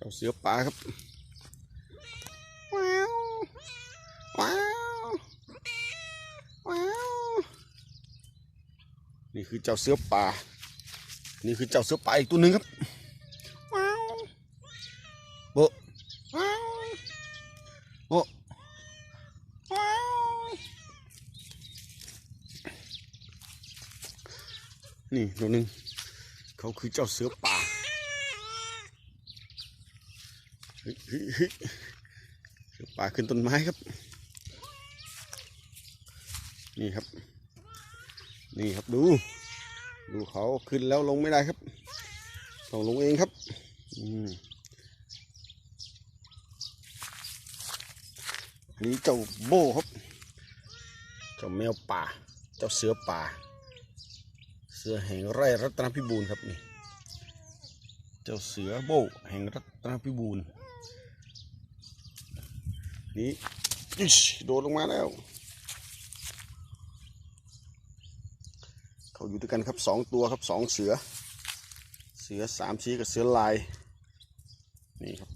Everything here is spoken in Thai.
จ้าเสือป่าครับ ว้าว ว้าว ว้าว นี่คือเจ้าเสือป่า นี่คือเจ้าเสือป่าอีกตัวหนึ่งครับ ว้าวโบว้าวโบว้าว นี่ตัวหนึ่งเขาคือเจ้าเสือป่า ป่าขึ้นต้นไม้ครับ นี่ครับ นี่ครับดู ดูเขาขึ้นแล้วลงไม่ได้ครับ ต้องลงเองครับอันนี้เจ้าโบครับ เจ้าแมวป่า เจ้าเสือป่า เสือแห่งไร่รัตนพิบูลครับนี่ เจ้าเสือโบแห่งรัตนพิบูล นี่โดดลงมาแล้ว เขาอยู่ด้วยกันครับสองตัวครับสองเสือ เสือสามชี้กับเสือลาย นี่ครับ